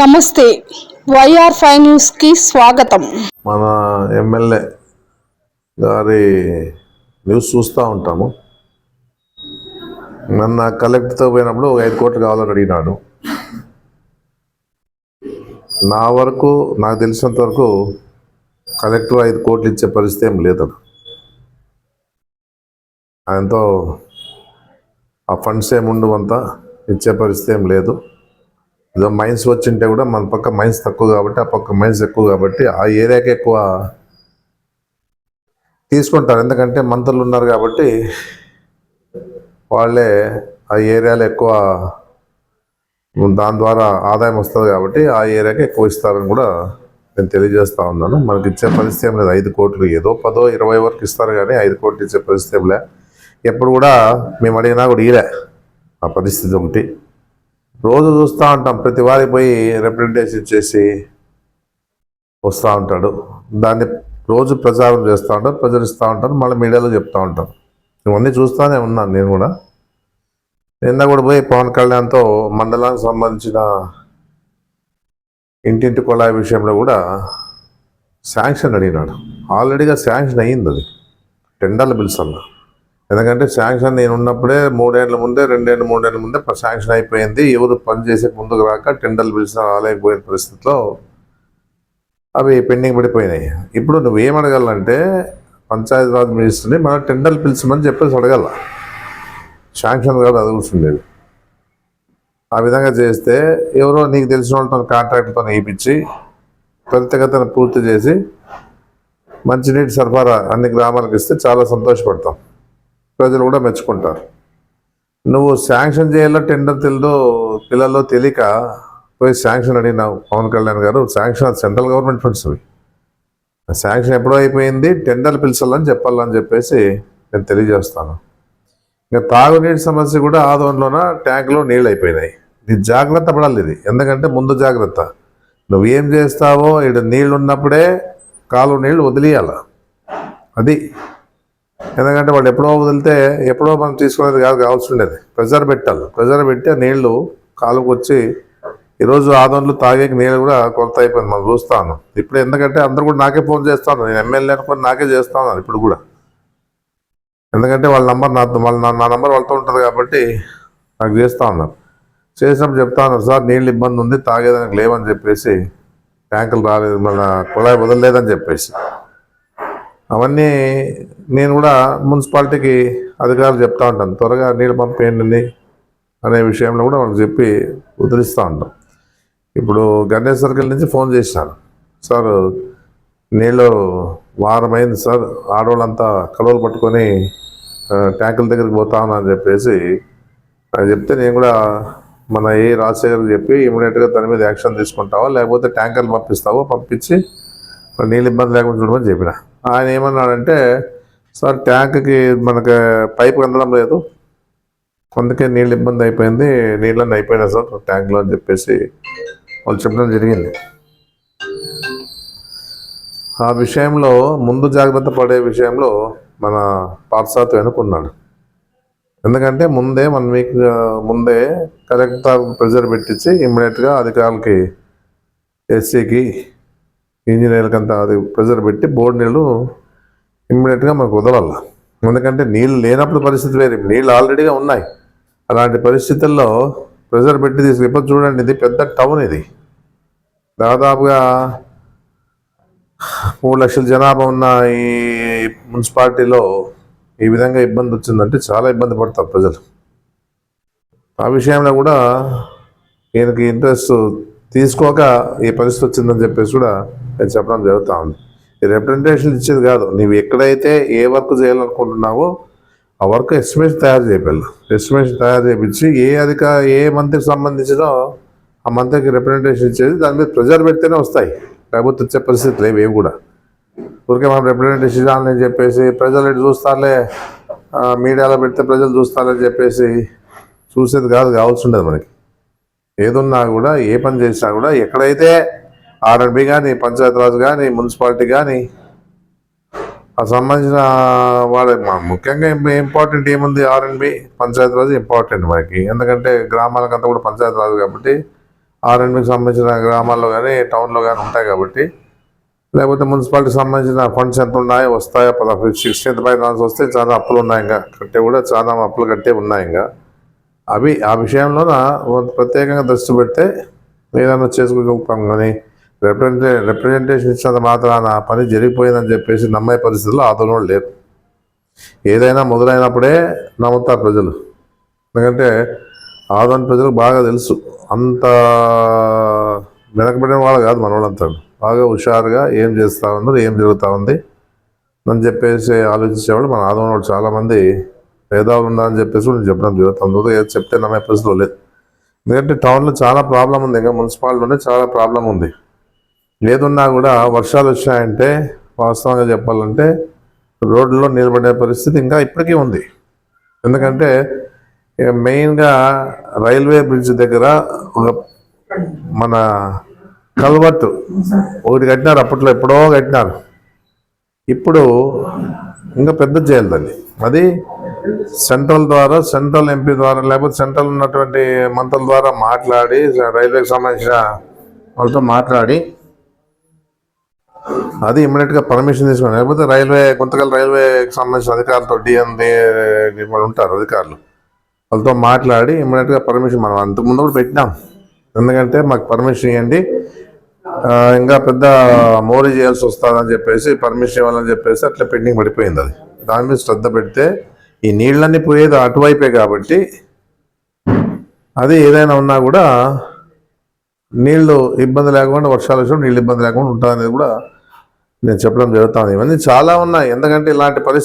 నమస్తే YR five న్యూస్కి స్వాగతం. మన ఎమ్మెల్యే గారి న్యూస్ చూస్తూ ఉంటాము. నన్న కలెక్టర్తో పోయినప్పుడు ఒక ఐదు కోట్లు కావాలని అడిగినాడు. నా వరకు నాకు తెలిసినంత వరకు కలెక్టర్ ఐదు కోట్లు ఇచ్చే పరిస్థితి ఏం లేదు ఆయనతో ఆ ఫండ్స్ ఏముండవంతా ఇచ్చే పరిస్థితి ఏం లేదు. ఏదో మైన్స్ వచ్చింటే కూడా మన పక్క మైన్స్ తక్కువ కాబట్టి ఆ పక్క మైన్స్ ఎక్కువ కాబట్టి ఆ ఏరియాకి ఎక్కువ తీసుకుంటారు. ఎందుకంటే మంత్రులు ఉన్నారు కాబట్టి వాళ్ళే ఆ ఏరియాలో ఎక్కువ దాని ద్వారా ఆదాయం వస్తుంది కాబట్టి ఆ ఏరియాకి ఎక్కువ ఇస్తారని కూడా నేను తెలియజేస్తా ఉన్నాను. మనకి ఇచ్చే పరిస్థితి ఏం లేదు. ఐదు కోట్లు ఏదో పదో ఇరవై వరకు ఇస్తారు కానీ ఐదు కోట్లు ఇచ్చే పరిస్థితి ఏం లే. ఎప్పుడు కూడా మేము అడిగినా కూడా ఈలే ఆ పరిస్థితి ఒకటి. రోజు చూస్తూ ఉంటాం. ప్రతి వారి పోయి రిప్రజెంటేషన్ చేసి వస్తూ ఉంటాడు. దాన్ని రోజు ప్రచారం చేస్తూ ఉంటారు ప్రచురిస్తూ ఉంటారు మళ్ళీ మీడియాలో చెప్తూ ఉంటారు ఇవన్నీ చూస్తూనే ఉన్నాను నేను కూడా. నిన్న కూడా పోయి పవన్ కళ్యాణ్తో మండలానికి సంబంధించిన ఇంటింటి కుళాయి విషయంలో కూడా శాంక్షన్ అడిగినాడు. ఆల్రెడీగా శాంక్షన్ అయ్యింది అది. టెండర్ల బిల్స్ అన్నా. ఎందుకంటే శాంక్షన్ నేను ఉన్నప్పుడే మూడేళ్ళ ముందే రెండేళ్ళు మూడేళ్ళ ముందే శాంక్షన్ అయిపోయింది. ఎవరు పని చేసే ముందుకు రాక టెండర్లు పిలిచిన రాలేకపోయిన పరిస్థితిలో అవి పెండింగ్ పడిపోయినాయి. ఇప్పుడు నువ్వు అడగాలంటే పంచాయతీరాజ్ మినిస్టర్ని మన టెండర్లు పిలిచమని చెప్పేసి అడగాల. శాంక్షన్ కాదు అడుగుతుండేది ఆ విధంగా చేస్తే ఎవరో నీకు తెలిసిన వాళ్ళతో కాంట్రాక్ట్తో వేయించి త్వరితగతను పూర్తి చేసి మంచినీటి సరఫరా అన్ని గ్రామాలకు ఇస్తే చాలా సంతోషపడతాం. ప్రజలు కూడా మెచ్చుకుంటారు. నువ్వు శాంక్షన్ చేయాలో టెండర్ తెలియదో పిల్లల్లో తెలియక పోయి sanction అడిగినావు Pawan Kalyan garu sanction central government funds అవి. శాంక్షన్ ఎప్పుడో అయిపోయింది టెండర్ పిలిచాలని చెప్పాలని చెప్పేసి నేను తెలియజేస్తాను. ఇంకా తాగునీటి సమస్య కూడా ఆదోన్లోన ట్యాంకులో నీళ్ళు అయిపోయినాయి. ఇది జాగ్రత్త పడాలి ఇది. ఎందుకంటే ముందు జాగ్రత్త. నువ్వేం చేస్తావో ఇక్కడ నీళ్ళు ఉన్నప్పుడే కాలువ నీళ్ళు వదిలేయాల. అది ఎందుకంటే వాళ్ళు ఎప్పుడో వదిలితే ఎప్పుడో మనం తీసుకునేది కాదు కావాల్సి ఉండేది. ప్రెజర్ పెట్టాలి. ప్రెజర్ పెట్టి నీళ్ళు కాలుకు వచ్చి ఈరోజు ఆదోన్లు తాగేకి నీళ్ళు కూడా కొరత అయిపోయింది. మనం చూస్తాను. ఇప్పుడు ఎందుకంటే అందరూ కూడా నాకే ఫోన్ చేస్తాను. నేను ఎమ్మెల్యే అనుకుని నాకే చేస్తాను ఇప్పుడు కూడా. ఎందుకంటే వాళ్ళ నంబర్ నాతో వాళ్ళ నా- నా నంబర్ వాళ్ళతో ఉంటుంది కాబట్టి నాకు చేస్తా ఉన్నారు చేసినప్పుడు చెప్తా ఉన్నారు సార్ నీళ్ళు ఇబ్బంది ఉంది తాగేదానికి లేవని చెప్పేసి ట్యాంకులు రాలేదు మన కుళాయి వదలలేదని చెప్పేసి. అవన్నీ నేను కూడా మున్సిపాలిటీకి అధికారులు చెప్తా ఉంటాను. త్వరగా నీళ్ళు పంపేయండి అనే విషయంలో కూడా వాళ్ళకి చెప్పి ఉద్ధరిస్తూ ఉంటాం. ఇప్పుడు గణేష్ సర్కిల్ నుంచి ఫోన్ చేసినాను సార్ నీళ్ళు వారమైంది సార్ ఆడవాళ్ళంతా కలువలు పట్టుకొని ట్యాంకుల దగ్గరికి పోతా అని చెప్పేసి అది చెప్తే నేను కూడా మన ఏ రాజశేఖర్ చెప్పి ఇమీడియట్గా దాని మీద యాక్షన్ తీసుకుంటావా లేకపోతే ట్యాంకర్లు పంపిస్తావో పంపించి నీళ్ళు ఇబ్బంది లేకుండా చూడమని చెప్పిన. ఆయన ఏమన్నాడంటే సార్ ట్యాంక్కి మనకి పైప్ అందడం లేదు. అందుకే నీళ్ళు ఇబ్బంది అయిపోయింది. నీళ్ళని అయిపోయినాయి సార్ ట్యాంక్లో అని చెప్పేసి వాళ్ళు చెప్పడం జరిగింది. ఆ విషయంలో ముందు జాగ్రత్త పడే విషయంలో మన పార్సాత్ వెనుకున్నాడు. ఎందుకంటే ముందే వన్ వీక్ ముందే కలెక్టర్ ప్రెజర్ పెట్టించి ఇమ్మీడియట్గా అధికారులకి ఎస్సీకి ఇంజనీర్లకి అంతా అది ప్రెజర్ పెట్టి బోర్డు నీళ్ళు ఇమ్మీడియట్గా మనకు వదలాల. ఎందుకంటే నీళ్ళు లేనప్పుడు పరిస్థితి వేరే. నీళ్ళు ఆల్రెడీగా ఉన్నాయి. అలాంటి పరిస్థితుల్లో ప్రెజర్ పెట్టి తీసుకు ఇప్పుడు చూడండి ఇది పెద్ద టౌన్ ఇది. దాదాపుగా మూడు లక్షల జనాభా ఉన్న ఈ మున్సిపాలిటీలో ఈ విధంగా ఇబ్బంది వచ్చిందంటే చాలా ఇబ్బంది పడతారు ప్రజలు. ఆ విషయంలో కూడా ఈయనకి ఇంట్రెస్ట్ తీసుకోక ఈ పరిస్థితి వచ్చిందని చెప్పేసి కూడా నేను చెప్పడం జరుగుతూ ఉంది. ఈ రిప్రజెంటేషన్ ఇచ్చేది కాదు. నువ్వు ఎక్కడైతే ఏ వర్క్ చేయాలనుకుంటున్నావో ఆ వర్క్ ఎస్టిమేషన్ తయారు చేయాలి ఎస్టిమేషన్ తయారు చేయించి ఏ అధిక ఏ మంత్రికి సంబంధించినో ఆ మంత్రికి రిప్రజెంటేషన్ ఇచ్చేది దాని మీద ప్రెజర్ పెడితేనే వస్తాయి. లేకపోతే వచ్చే పరిస్థితి లేవు ఏవి కూడా. ఊరికే మనం రిప్రజెంటేషన్ ఇవ్వాలని చెప్పేసి ప్రజలు ఇటు చూస్తారులే మీడియాలో పెడితే ప్రజలు చూస్తారని చెప్పేసి చూసేది కాదు కావాల్సి ఉండదు మనకి. ఏదున్నా కూడా ఏ పని చేసినా కూడా ఎక్కడైతే ఆర్ఎండ్బి కానీ పంచాయతీరాజ్ కానీ మున్సిపాలిటీ కానీ ఆ సంబంధించిన వాళ్ళ ముఖ్యంగా ఇంపార్టెంట్ ఏముంది ఆర్ఎండ్బి? పంచాయతీరాజ్ ఇంపార్టెంట్ మనకి. ఎందుకంటే గ్రామాలకంతా కూడా పంచాయతీరాజ్ కాబట్టి ఆ సంబంధించిన గ్రామాల్లో కానీ టౌన్లో కానీ ఉంటాయి కాబట్టి లేకపోతే మున్సిపాలిటీకి సంబంధించిన ఫండ్స్ ఎంత ఉన్నాయో వస్తాయో పదహారు సిక్స్టీన్త్ ఫైనాన్స్ వస్తే చాలా అప్పులు ఉన్నాయి ఇంకా. కట్టే కూడా చాలా అప్పులు కట్టే ఉన్నాయి ఇంకా. అవి ఆ విషయంలోన ప్రత్యేకంగా దృష్టి పెడితే ఏదైనా చేసుకోగలుగుతాం కానీ రిప్రజెంటే రిప్రజెంటేషన్ ఇచ్చినంత మాత్రాన పని జరిగిపోయిందని చెప్పేసి నమ్మే పరిస్థితుల్లో ఆదరణ లేరు. ఏదైనా మొదలైనప్పుడే నమ్ముతారు ప్రజలు. ఎందుకంటే ఆదరణ ప్రజలకు బాగా తెలుసు. అంత వెనకబడిన వాళ్ళు కాదు మనవాళ్ళంతా బాగా హుషారుగా ఏం చేస్తూ ఉన్నారు ఏం జరుగుతూ ఉంది అని చెప్పేసి ఆలోచించేవాళ్ళు మన ఆదరణ వాళ్ళు చాలామంది భేదాలు ఉన్నారని చెప్పేసి కూడా నేను చెప్పడం జరుగుతుంది. ఏదో చెప్తే నమ్మే పరిస్థితిలో లేదు. ఎందుకంటే టౌన్లో చాలా ప్రాబ్లం ఉంది. ఇంకా మున్సిపాలిటీలోనే చాలా ప్రాబ్లం ఉంది. ఏదున్నా కూడా వర్షాలు వచ్చాయంటే వాస్తవంగా చెప్పాలంటే రోడ్లలో నిలబడే పరిస్థితి ఇంకా ఇప్పటికీ ఉంది. ఎందుకంటే ఇక మెయిన్గా రైల్వే బ్రిడ్జ్ దగ్గర ఒక మన కల్వర్టు ఒకటి కట్టినారు. అప్పట్లో ఎప్పుడో కట్టినారు. ఇప్పుడు ఇంకా పెద్ద చేయాలి దాన్ని అది సెంట్రల్ ద్వారా సెంట్రల్ ఎంపీ ద్వారా లేకపోతే సెంట్రల్ ఉన్నటువంటి మంత్రుల ద్వారా మాట్లాడి రైల్వేకి సంబంధించిన వాళ్ళతో మాట్లాడి అది ఇమ్మీడియట్గా పర్మిషన్ తీసుకోండి లేకపోతే రైల్వే కొంతకాలం రైల్వేకి సంబంధించిన అధికారులతో డిఎండి వాళ్ళు ఉంటారు అధికారులు. వాళ్ళతో మాట్లాడి ఇమ్మీడియట్గా పర్మిషన్ మనం అంతకుముందు కూడా పెట్టినాం. ఎందుకంటే మాకు పర్మిషన్ ఇవ్వండి ఇంకా పెద్ద మోరీ చేయాల్సి వస్తుందని చెప్పేసి పర్మిషన్ ఇవ్వాలని చెప్పేసి అట్లా పెండింగ్ పడిపోయింది అది. దాని మీద శ్రద్ధ పెడితే ఈ నీళ్ళన్నీ పోయేది అటువైపే కాబట్టి అది ఏదైనా ఉన్నా కూడా నీళ్ళు ఇబ్బంది లేకుండా వర్షాలు వచ్చినప్పుడు నీళ్ళు ఇబ్బంది లేకుండా ఉంటుందనేది కూడా నేను చెప్పడం జరుగుతుంది. ఇవన్నీ చాలా ఉన్నాయి. ఎందుకంటే ఇలాంటి పరిస్థితి